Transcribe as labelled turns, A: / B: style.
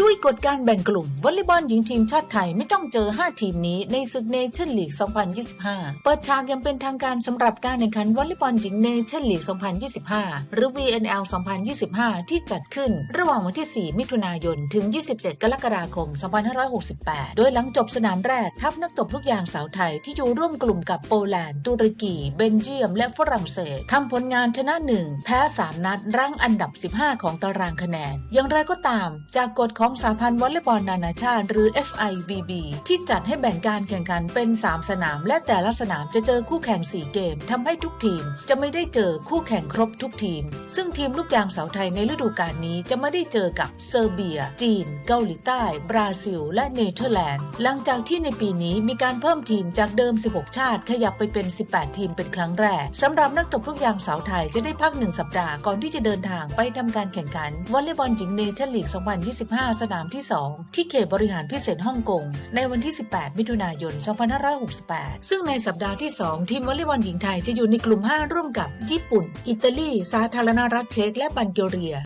A: ด้วยกฎการแบ่งกลุ่มวอลเลย์บอลหญิงทีมชาติไทยไม่ต้องเจอ 5 ทีมนี้ในศึกเนชั่นลีก 2025 เปิดฉากยังเป็นทางการสำหรับการแข่งขันวอลเลย์บอลหญิงเนชั่นลีก 2025 หรือ VNL 2025 ที่จัดขึ้นระหว่างวันที่ 4 มิถุนายน ถึง 27 กรกฎาคม 2568 โดยหลังจบสนามแรกทัพนักตบลูกยางสาวไทยที่อยู่ร่วมกลุ่มกับโปแลนด์ ตุรกี เบนเยียม และฝรั่งเศสทำผลงานชนะ 1 แพ้ 3 นัดรั้งอันดับ 15 ของตารางคะแนน อย่างไรก็ตาม จากกฎขององสาพันธ์วอลเลย์บอลนานาชาติ หรือ FIVB ที่จัดให้แบ่งการแข่งขันเป็น 3 สนาม และแต่ละสนามจะเจอคู่แข่ง 4 เกมทำให้ทุกทีมจะไม่ได้เจอคู่แข่งครบทุกทีม ซึ่งทีมลูกยางสาวไทยในฤดูกาลนี้จะไม่ได้เจอกับเซอร์เบีย จีน เกาหลีใต้ บราซิล และเนเธอร์แลนด์ หลังจากที่ในปีนี้มีการเพิ่มทีมจากเดิม 16 ชาติ ขยับไปเป็น 18 ทีมเป็นครั้งแรกสำหรับนักตบลูกยางสาวไทยจะได้พักหนึ่งสัปดาห์ก่อนที่จะเดินทางไปทำการแข่งขันวอลเลย์บอลหญิงเนชั่นลีก 2025สนามที่ 2 ที่เขตบริหารพิเศษฮ่องกง ในวันที่ 18 มิถุนายน 2568 ซึ่งในสัปดาห์ที่ 2 ทีมวอลเลย์บอลหญิงไทยจะอยู่ในกลุ่ม 5 ร่วมกับญี่ปุ่น อิตาลี สาธารณรัฐเช็กและบัลแกเรีย